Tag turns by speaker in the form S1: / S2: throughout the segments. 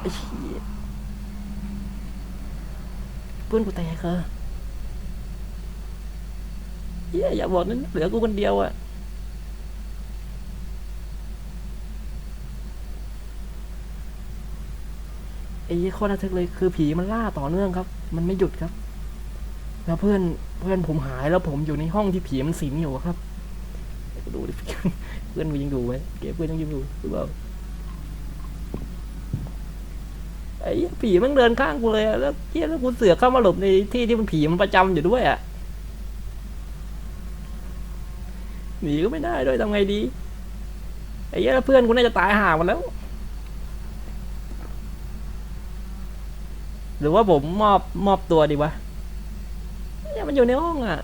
S1: ไอ้เหี้ยเพื่อนกูแตกเหรอเหี้ยอย่าบอกนั้นเหลือกูคนเดียวอะไอ้เหี้ยโคตระทึกเลยคือผีมันล่าต่อเนื่องครับ มันไม่หยุดครับ แล้วเพื่อนเพื่อนผมหายแล้วผมอยู่ในห้องที่ผีมันสิงอยู่ครับ ดูดิเพื่อนมึงยังดูไหมเก็บเพื่อนยังอยู่หรือเปล่า ไอ้ผีมันเดินข้างกูเลยแล้วเฮียแล้วกูเสือกเข้ามาหลบในที่ที่มันผีมันประจำอยู่ด้วยอะหนีก็ไม่ได้ด้วยทำไงดี ไอ้เหี้ยเพื่อนกูน่าจะตายห่าหมดแล้ว หรือว่าผมมอบมอบตัวดีวะเนี่ยมันอยู่ในห้องอะ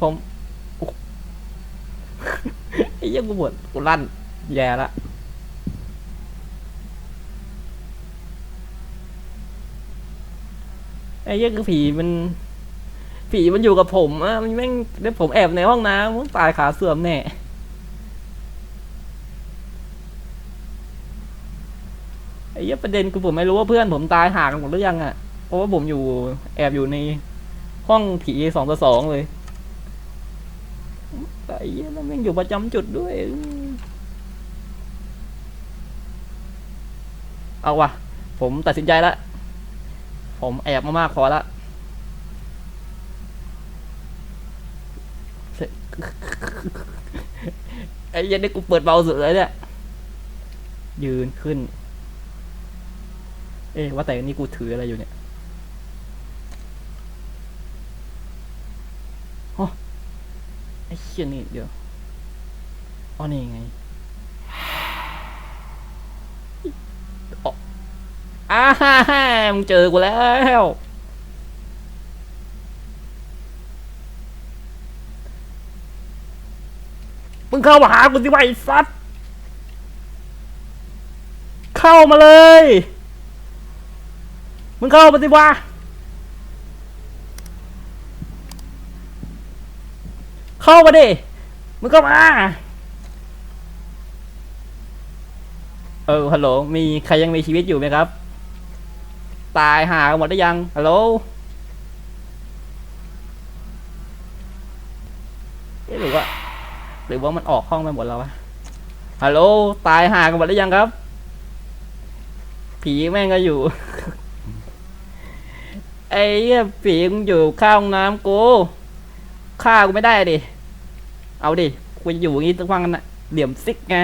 S1: ผมไอ้เหี้ยังกูหมดกูลั่นแย่ละ ไอ้เหี้ยังคือผีมัน ผีมันอยู่กับผมอะมันแม่งแล้วผมแอบในห้องน้ำมันตายขาเสื่อมแน่ไอ้เหี้ยประเด็นคือผมไม่รู้ว่าเพื่อนผมตายห่างกันหมดหรือยังอะเพราะว่าผมอยู่แอบอยู่ในห้องผีสองต่อสองเลยแต่ไอ้เหี้ยแล้วแม่งอยู่ประจำจุดด้วยเอาวะผมตัดสินใจละ ผมแอบมามากพอละไอ้ยันนี่กูเปิดเบาสุดเลยเนี่ย ยืนขึ้น เอ๊ะว่าแต่นี่กูถืออะไรอยู่เนี่ยโอ้ไอ้เชี่ยนี่เดี๋ยวอ๋อนี่ไงอ๋อ อ้าฮ่าฮ่ามึงเจอกูแล้วมึงเข้ามาหากูสิวะไอ้สัตว์เข้ามาเลย มึงเข้ามาสิวะเข้ามาดิมึงก็มาเออฮัลโหลมีใครยังมีชีวิตอยู่ไหมครับ ตายหากันหมดหรือยัง ฮัลโหลเอ๊ะหรือว่า หรือว่ามันออกห้องไปหมดแล้ววะ ฮัลโหล ตายหากันหมดหรือยังครับ ผีแม่งก็อยู่ ไอ้เหี้ยผีมึงอยู่ข้างห้องน้ำกูฆ่ากูไม่ได้ดิ เอาดิ กูจะอยู่อย่างนี้ตั้งวันกันน่ะ เหลี่ยมซิกไง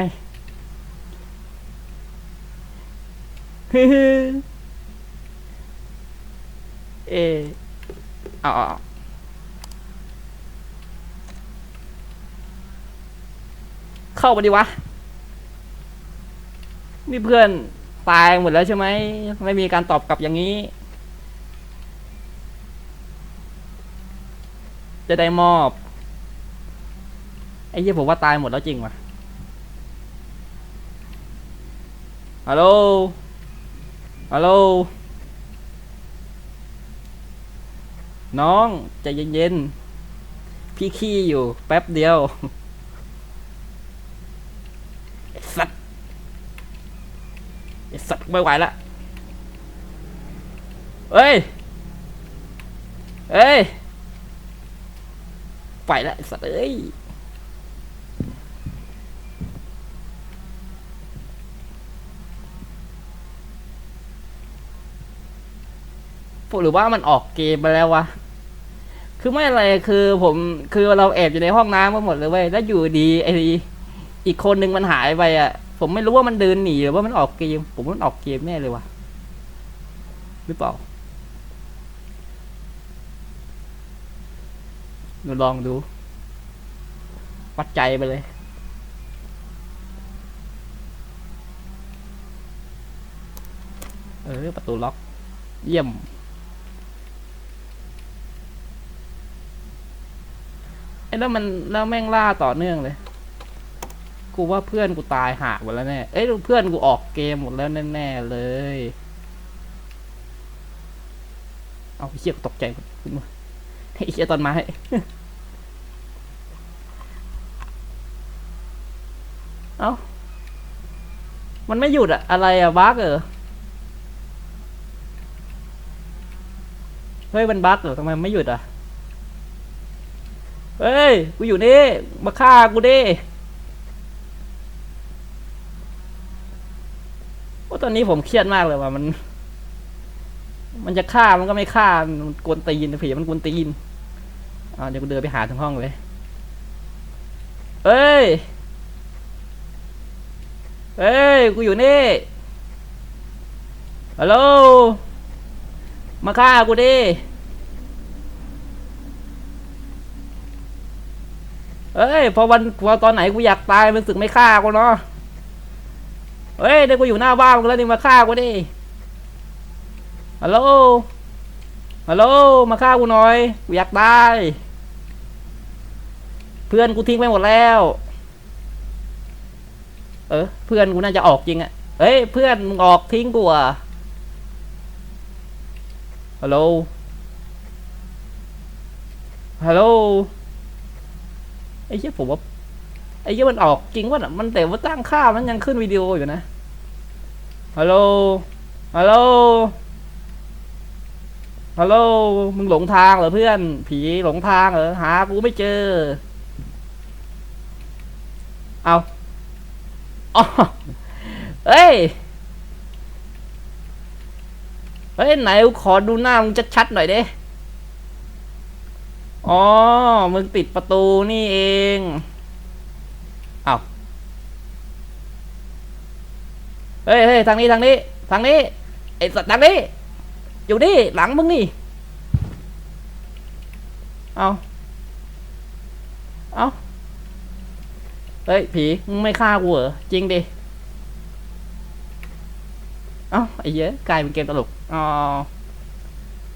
S1: ฮึฮึ เออเอาเอาเข้ามาดิวะนี่เพื่อนตายหมดแล้วใช่ไหม ไม่มีการตอบกลับอย่างนี้ จะได้มอบ ไอ้เหี้ยผมว่าตายหมดแล้วจริงว่ะฮัลโหล ฮัลโหล น้องใจเย็นๆ พี่ขี้อยู่แป๊บเดียว ไอ้สัตว์ไอ้สัตว์ไม่ไหวละเอ้ย เอ้ย ไปละไอ้สัตว์เอ้ย หรือว่ามันออกเกมไปแล้ววะ คือไม่อะไรคือผมคือเราแอบอยู่ในห้องน้ำมาหมดเลยเว้ยแล้วอยู่ดีไออีกคนนึงมันหายไปอะ ผมไม่รู้ว่ามันเดินหนีหรือว่ามันออกเกม ผมว่ามันออกเกมแน่เลยวะหรือเปล่าเราลองดู วัดใจไปเลยเออประตูล็อก เยี่ยม ไอ้แล้วมันแล้วแม่งล่าต่อเนื่องเลย กูว่าเพื่อนกูตายหาหมดแล้วแน่ เอ้ยเพื่อนกูออกเกมหมดแล้วแน่ๆเลย เอาไอ้เชี่ยตกใจหมดขึ้นมาไอ้เชี่ยตอนไม้เอ้า มันไม่หยุดอะอะไรอะบั๊กเหรอเฮ้ยมันบั๊กเหรอทำไมไม่หยุดอะ เฮ้ย กูอยู่นี่ มาฆ่ากูดิว่าตอนนี้ผมเครียดมากเลยว่ะมัน มันจะฆ่ามันก็ไม่ฆ่า มันกวนตีนผีมันกวนตีนอ่าเดี๋ยวกูเดินไปหาถึงห้องเลยเอ้ย เฮ้ย กูอยู่นี่ ฮัลโหล มาฆ่ากูดิ เฮ้ยพอวันพอตอนไหนกูอยากตายมันสึกไม่ฆ่ากูเนาะเฮ้ยเดี๋ยวกูอยู่หน้าบ้านมึงแล้วนี่มาฆ่ากูดิฮัลโหลฮัลโหลมาฆ่ากูหน่อยกูอยากตายเพื่อนกูทิ้งไปหมดแล้ว เออเพื่อนกูน่าจะออกจริงอะเฮ้ยเพื่อนมึงออกทิ้งกูอะฮัลโหลฮัลโหล ไอ้เหี้ยผมว่าไอ้เหี้ยมันออกจริงวะน่ะมันแต่ว่าตั้งค่ามันยังขึ้นวิดีโออยู่นะฮัลโหลฮัลโหลฮัลโหลมึงหลงทางเหรอเพื่อน ผีหลงทางเหรอหากูไม่เจอ เอาอ๋อเฮ้ย เฮ้ย ไหนขอดูหน้ามึงชัดๆหน่อยเด้ อ๋อ มึงติดประตูนี่เองเอาเฮ้ยเฮ้ยทางนี้ทางนี้ ทางนี้ไอ้สัตว์ทางนี้ อยู่นี่หลังมึงนี่ เอาเอาเฮ้ย ผีมึงไม่ฆ่ากูเหรอจริงดิเอ้าไอ้เหี้ยกลายเป็นเกมตลกอ๋อ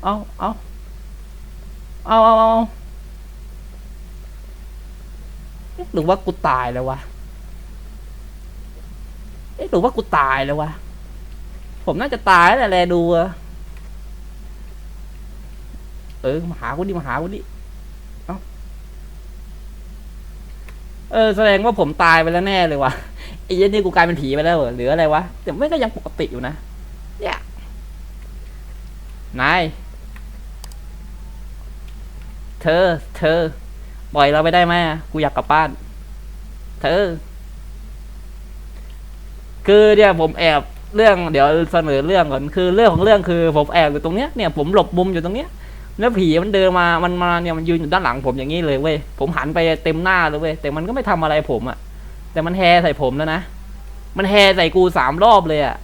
S1: เอาเอาเอาเอาเอา หรือว่ากูตายแล้ววะเอ๊ะหรือว่ากูตายแล้ววะ ผมน่าจะตายแล้วแหละดูอะเออมาหากูดิมาหากูดิเออแสดงว่าผมตายไปแล้วแน่เลยว่ะไอ้เหี้ยันนี่กูกลายเป็นผีไปแล้วเหรอหรืออะไรวะแต่ไม่ก็ยังปกติอยู่นะเนี่ยนายเธอเธอ ปล่อยเราไปได้ไหมอะกูอยากกลับบ้าน เธอ คือเนี่ยผมแอบเรื่องเดี๋ยวเสนอเรื่องก่อนคือเรื่องของเรื่องคือผมแอบอยู่ตรงเนี้ยเนี่ยผมหลบมุมอยู่ตรงเนี้ยแล้วผีมันเดินมา มันมาเนี่ยมันยืนอยู่ด้านหลังผมอย่างนี้เลยเว้ย ผมหันไปเต็มหน้าเลยเว้ย แต่มันก็ไม่ทำอะไรผมอะแต่มันแฮใส่ผมแล้วนะ มันแฮใส่กูสามรอบเลยอะ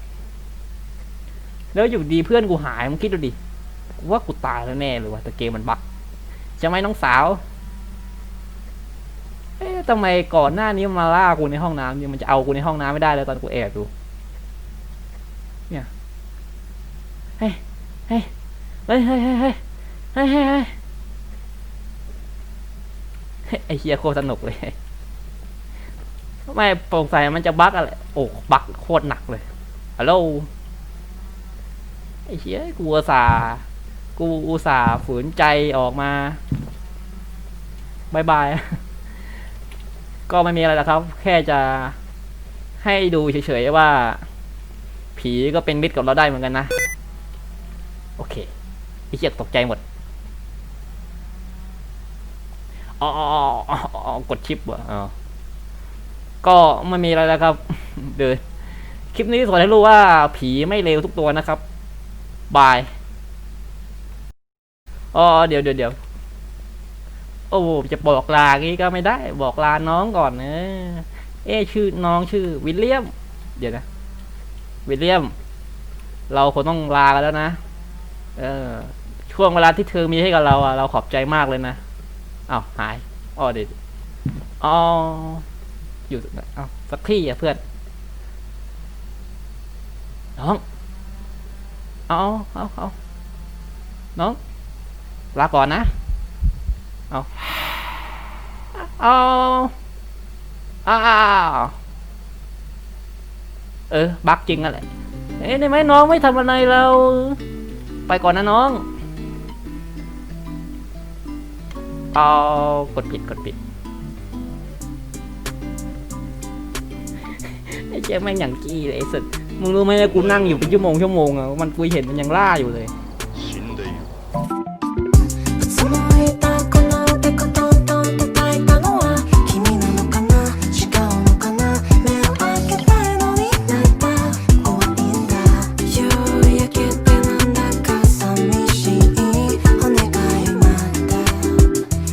S1: แล้วอยู่ดีเพื่อนกูหายมึงคิดดูดิ ว่ากูตายแล้วแน่เลยว่ะแต่เกมมันบั๊กใช่ไหมน้องสาว เอ๊ะทำไมก่อนหน้านี้มาล่ากูในห้องน้ำเนี่ยมันจะเอากูในห้องน้ำไม่ได้เลยตอนกูแอบดู เนี่ยเฮ้ยเฮ้ย เฮ้ย เฮ้ยเฮ้ยเฮ้ยเฮ้ยเฮ้ยเฮ้ยไอเฮียโคตรสนุกเลยไม่โปร่งใสมันจะบั๊กอะไร โอ้ บั๊กโคตรหนักเลย ฮัลโหล ไอเฮียกูอุตส่าห์กูอุตส่าห์ฝืนใจออกมาบายบาย ก็ไม่มีอะไรแล้วครับ แค่จะให้ดูเฉยๆว่า ผีก็เป็นมิตรกับเราได้เหมือนกันนะ โอเคไอเฮียตกใจหมดอ๋อกดชิปเหรอก็ไม่มีอะไรแล้วครับ เดี๋ยวคลิปนี้สอนให้รู้ว่าผีไม่เลวทุกตัวนะครับ บาย อ๋อ เดี๋ยวเดี๋ยวเดี๋ยว โอ้จะบอกลางี้ก็ไม่ได้ บอกลาน้องก่อนเนอะเอ๊ชื่อน้องชื่อ วิลเลียม เดี๋ยวนะ วิลเลียม เราคงต้องลากันแล้วนะ เออ ช่วงเวลาที่เธอมีให้กับเราอะ เราขอบใจมากเลยนะอ้าวหายอ๋อเดี๋ยวอ๋ออยู่อ้าวสักที่อะเพื่อน น้อง เอาเอาเอาน้อง ลาก่อนนะ เอาเอาอ้าวเออ บักจริงนั่นแหละ เอ๊ะได้ไหมน้องไม่ทำอะไรเรา ไปก่อนนะน้องเอากดปิดกดปิดไอ้เจ๊แม่งอย่างกี้เลยไอ้สุดมึงรู้ไหมกูนั่งอยู่เป็นชั่วโมงชั่วโมงอะมันกูเห็นมันยังล่าอยู่เลย